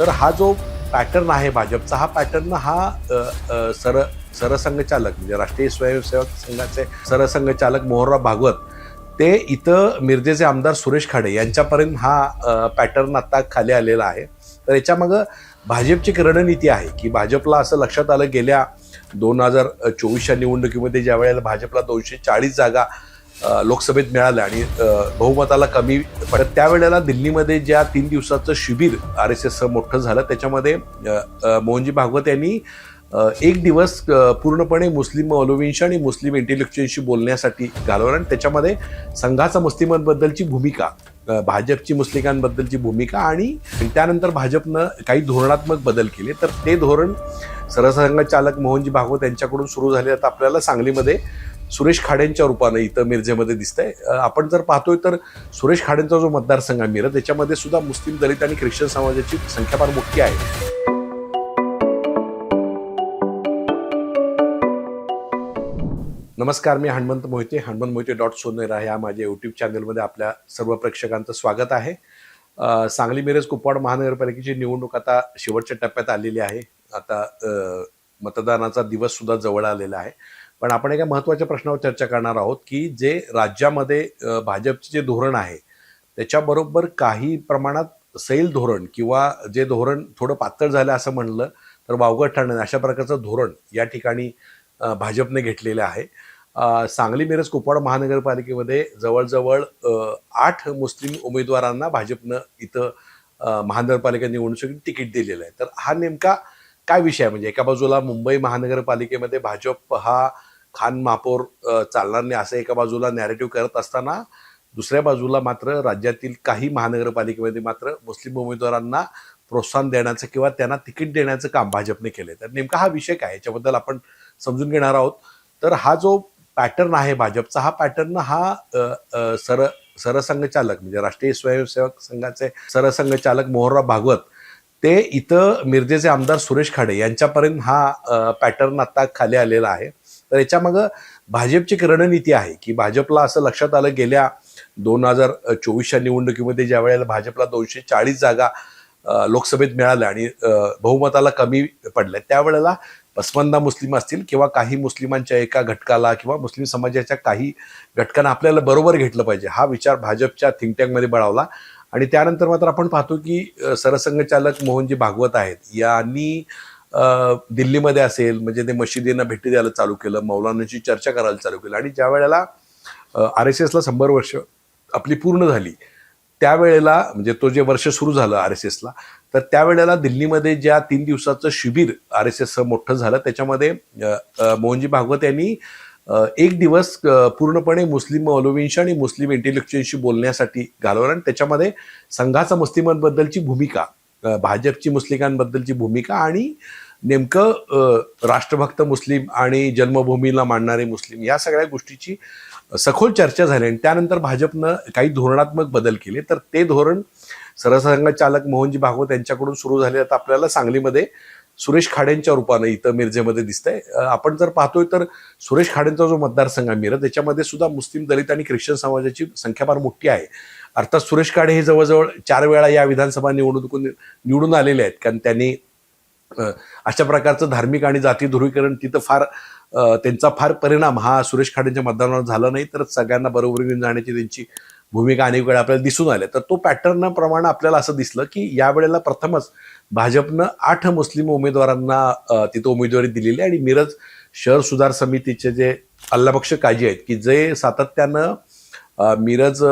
तर हा जो पॅटर्न आहे भाजपचा हा पॅटर्न हा सर सरसंघचालक म्हणजे राष्ट्रीय स्वयंसेवक संघाचे सरसंघचालक मोहनराव भागवत ते इथं मिरजेचे आमदार सुरेश खाडे यांच्यापर्यंत हा पॅटर्न आता खाली आलेला आहे. तर याच्यामागं भाजपची एक रणनीती आहे की भाजपला असं लक्षात आलं गेल्या दोन हजार चोवीसच्या निवडणुकीमध्ये ज्या वेळेला भाजपला दोनशे चाळीस जागा लोकसभेत मिळालं आणि बहुमताला कमी पडत त्यावेळेला दिल्लीमध्ये ज्या तीन दिवसाचं शिबिर आर एस एस मोठं झालं त्याच्यामध्ये मोहनजी भागवत यांनी एक दिवस पूर्णपणे मुस्लिम मौलवींशी आणि मुस्लिम इंटेलेक्च्युअलशी बोलण्यासाठी घालवलं आणि त्याच्यामध्ये संघाचा मुस्लिमांबद्दलची भूमिका भाजपची मुस्लिमांबद्दलची भूमिका आणि त्यानंतर भाजपनं काही धोरणात्मक बदल केले. तर ते धोरण सरसंघचालक मोहनजी भागवत यांच्याकडून सुरू झाले. आता आपल्याला सांगलीमध्ये सुरेश खाडेंच्या रूपानं इथं मिरजेमध्ये दिसतंय. आपण जर पाहतोय तर सुरेश खाडेंचा जो मतदारसंघ आहे मिरज त्याच्यामध्ये सुद्धा मुस्लिम दलित आणि ख्रिश्चन समाजाची संख्या फार मोठी आहे. नमस्कार मी हनुमंत मोहिते. हनुमंत मोहिते डॉट सोनेरा ह्या माझ्या यूट्यूब चॅनलमध्ये आपल्या सर्व प्रेक्षकांचं स्वागत आहे. सांगली मिरज कुपवाड महानगरपालिकेची निवडणूक आता शेवटच्या टप्प्यात आलेली आहे. आता मतदानाचा दिवस सुद्धा जवळ आलेला आहे. पण आपण एका महत्त्वाच्या प्रश्नावर चर्चा करणार आहोत की जे राज्यामध्ये भाजपचे जे धोरण आहे त्याच्याबरोबर काही प्रमाणात सैल धोरण किंवा जे धोरण थोडं पातळ झालं असं म्हणलं तर वावगं ठरणं अशा प्रकारचं धोरण या ठिकाणी भाजपने घेतलेलं आहे. सांगली मिरज कुपवाड महानगरपालिकेमध्ये जवळजवळ आठ मुस्लिम उमेदवारांना भाजपनं इथं महानगरपालिका निवडणुकीसाठी तिकीट दिलेलं आहे. तर हा नेमका काय विषय आहे? म्हणजे एका बाजूला मुंबई महानगरपालिकेमध्ये भाजप हा खान महापौर चालणार नाही असं एका बाजूला नॅरेटिव्ह करत असताना दुसऱ्या बाजूला मात्र राज्यातील काही महानगरपालिकेमध्ये मात्र मुस्लिम उमेदवारांना प्रोत्साहन देण्याचं किंवा त्यांना तिकीट देण्याचं काम भाजपने केलं तर नेमका हा विषय काय? याच्याबद्दल आपण समजून घेणार आहोत. तर हा जो पॅटर्न आहे भाजपचा हा पॅटर्न हा सर सरसंघचालक म्हणजे राष्ट्रीय स्वयंसेवक संघाचे सरसंघचालक मोहनराव भागवत ते इथं मिरजेचे आमदार सुरेश खाडे यांच्यापर्यंत हा पॅटर्न आता खाली आलेला आहे. तर याच्यामागं भाजपची एक रणनीती आहे की भाजपला असं लक्षात आलं गेल्या दोन हजार चोवीसच्या निवडणुकीमध्ये ज्या वेळेला भाजपला दोनशे चाळीस जागा लोकसभेत मिळाल्या आणि बहुमताला कमी पडल्या त्यावेळेला पसमंदा मुस्लिम असतील किंवा काही मुस्लिमांच्या एका घटकाला किंवा मुस्लिम समाजाच्या काही घटकांना आपल्याला बरोबर घेतलं पाहिजे हा विचार भाजपच्या थिंक टँकमध्ये बळावला. आणि त्यानंतर मात्र आपण पाहतो की सरसंघचालक मोहनजी भागवत आहेत यांनी दिल्लीमध्ये असेल म्हणजे ते मशिदींना भेटी द्यायला चालू केलं मौलानाची चर्चा करायला चालू केलं आणि ज्या वेळेला आर एस एसला शंभर वर्ष आपली पूर्ण झाली त्यावेळेला म्हणजे तो जे वर्ष सुरू झालं आर एस एसला तर त्यावेळेला दिल्लीमध्ये ज्या तीन दिवसाचं शिबिर आर एस एस मोठं झालं त्याच्यामध्ये मोहनजी भागवत यांनी एक दिवस पूर्णपणे मुस्लिम मौलवींशी आणि मुस्लिम इंटेलेक्च्युअलशी बोलण्यासाठी घालवलं आणि त्याच्यामध्ये संघाचा मुस्लिमांबद्दलची भूमिका भाजपची मुस्लिमांबद्दलची भूमिका आणि नेमकं राष्ट्रभक्त मुस्लिम आणि जन्मभूमीला मानणारे मुस्लिम या सगळ्या गोष्टीची सखोल चर्चा झाली आणि त्यानंतर भाजपनं काही धोरणात्मक बदल केले. तर ते धोरण सरसंघचालक मोहनजी भागवत यांच्याकडून सुरू झाले. आता आपल्याला सांगलीमध्ये सुरेश खाडेंच्या रूपानं इथं मिरजेमध्ये दिसतंय. आपण जर पाहतोय तर सुरेश खाडेंचा जो मतदारसंघ आहे मिरज त्याच्यामध्ये सुद्धा मुस्लिम दलित आणि ख्रिश्चन समाजाची संख्या फार मोठी आहे. अर्थात सुरेश खाडे हे जवळजवळ चार वेळा या विधानसभा निवडणुकीतून निवडून आलेले आहेत. कारण त्यांनी अशा प्रकारचं धार्मिक आणि जाती ध्रुवीकरण तिथं फार त्यांचा फार परिणाम हा सुरेश खाडेंच्या मतदानावर झाला नाही. तर सगळ्यांना बरोबर घेऊन जाण्याची त्यांची भूमिका अनेक वेळा आपल्याला दिसून आल्या. तर तो पॅटर्नप्रमाणे आपल्याला असं दिसलं की यावेळेला प्रथमच भाजपनं आठ मुस्लिम उमेदवारांना तिथं उमेदवारी दिलेली आहे. आणि मिरज शहर सुधार समितीचे जे अल्लाबक्ष काजी आहेत की जे सातत्यानं मिरज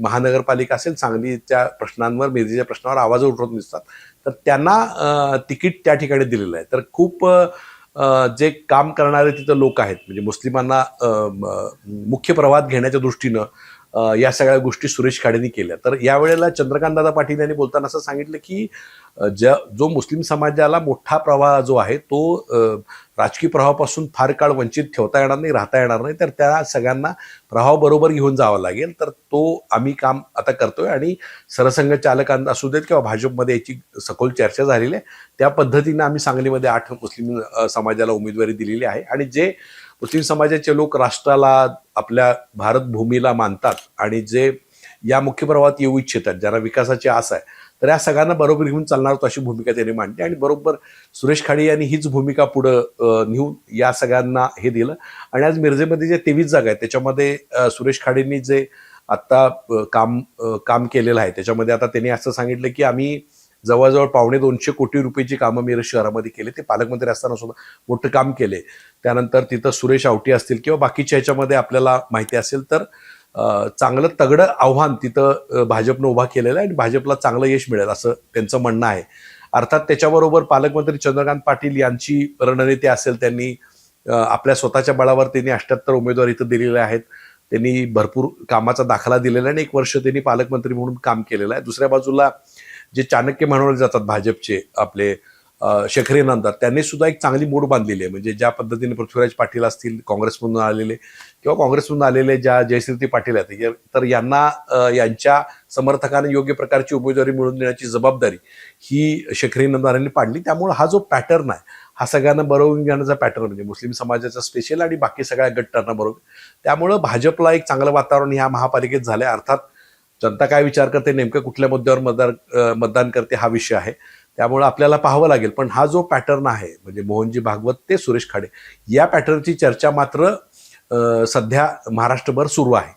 महानगरपालिका असेल सांगलीच्या प्रश्नांवर मिरजेच्या प्रश्नावर आवाज उठवत दिसतात तर त्यांना तिकीट त्या ठिकाणी दिलेलं आहे. तर खूप जे काम करणारे तिथं लोक आहेत म्हणजे मुस्लिमांना मुख्य प्रवाहात घेण्याच्या दृष्टीनं या सगळ्या गोष्टी सुरेश खाडेंनी केल्या. तर यावेळेला चंद्रकांतदादा पाटील यांनी बोलताना असं सांगितलं की ज्या जो मुस्लिम समाजाला मोठा प्रवाह जो आहे तो राजकीय प्रवाहापासून फार काळ वंचित ठेवता येणार नाही राहता येणार नाही तर त्या सगळ्यांना प्रवाहाबरोबर घेऊन जावं लागेल. तर तो आम्ही काम आता करतोय आणि सरसंघचालकांना असू देत किंवा भाजपमध्ये याची सखोल चर्चा झालेली आहे. त्या पद्धतीनं आम्ही सांगलीमध्ये आठ मुस्लिम समाजाला उमेदवारी दिलेली आहे. आणि जे मुस्लिम समाजाचे लोक राष्ट्राला आपल्या भारत भूमीला मानतात आणि जे या मुख्य प्रवाहात येऊ इच्छितात ज्यांना विकासाची आस आहे तर या सगळ्यांना बरोबर घेऊन चालणार होतो अशी भूमिका त्यांनी मांडली आणि बरोबर सुरेश खाडे यांनी हीच भूमिका पुढं नेऊन या सगळ्यांना हे दिलं. आणि आज मिरजेमध्ये जे तेवीस जागा आहेत त्याच्यामध्ये सुरेश खाडेंनी जे आत्ता काम काम केलेलं आहे त्याच्यामध्ये आता त्यांनी असं सांगितलं की आम्ही जवळजवळ पावणे दोनशे कोटी रुपयेची कामं मिरज शहरामध्ये केली. ते पालकमंत्री असताना सुद्धा मोठं काम केले. त्यानंतर तिथं सुरेश आवटी असतील किंवा बाकीच्या ह्याच्यामध्ये आपल्याला माहिती असेल तर चांगलं तगडं आव्हान तिथं भाजपनं उभा केलेलं आहे आणि भाजपला चांगलं यश मिळेल असं त्यांचं म्हणणं आहे. अर्थात त्याच्याबरोबर पालकमंत्री चंद्रकांत पाटील यांची रणनीती असेल त्यांनी आपल्या स्वतःच्या बळावर त्यांनी अठ्याहत्तर उमेदवार इथं दिलेले आहेत. त्यांनी भरपूर कामाचा दाखला दिलेला आहे आणि एक वर्ष त्यांनी पालकमंत्री म्हणून काम केलेलं आहे. दुसऱ्या बाजूला जे चाणक्य म्हणवले जातात भाजपचे आपले शेखरे शेखरी त्यांनी सुद्धा एक चांगली मूड बांधलेली आहे. म्हणजे ज्या पद्धतीने पृथ्वीराज पाटील असतील काँग्रेसमधून आलेले किंवा काँग्रेसमधून आलेले ज्या जयश्रीती पाटील आहेत तर यांना यांच्या समर्थकांना योग्य प्रकारची उमेदवारी मिळवून देण्याची जबाबदारी ही शेखरे नंदारांनी पाडली. त्यामुळे हा जो पॅटर्न आहे हा सगळ्यांना बरोबर घेण्याचा पॅटर्न म्हणजे मुस्लिम समाजाचा स्पेशल आणि बाकी सगळ्या गट्टांना बरोबर. त्यामुळं भाजपला एक चांगलं वातावरण ह्या महापालिकेत झालंय. अर्थात जनता काय विचार करते नेमकं कुठल्या मुद्द्यावर मतदार मतदान करते हा विषय आहे. त्यामुळे आपल्याला पाहावं लागेल. पण हा जो पॅटर्न आहे म्हणजे मोहनजी भागवत ते सुरेश खाडे या पॅटर्नची चर्चा मात्र सध्या महाराष्ट्रभर सुरू आहे.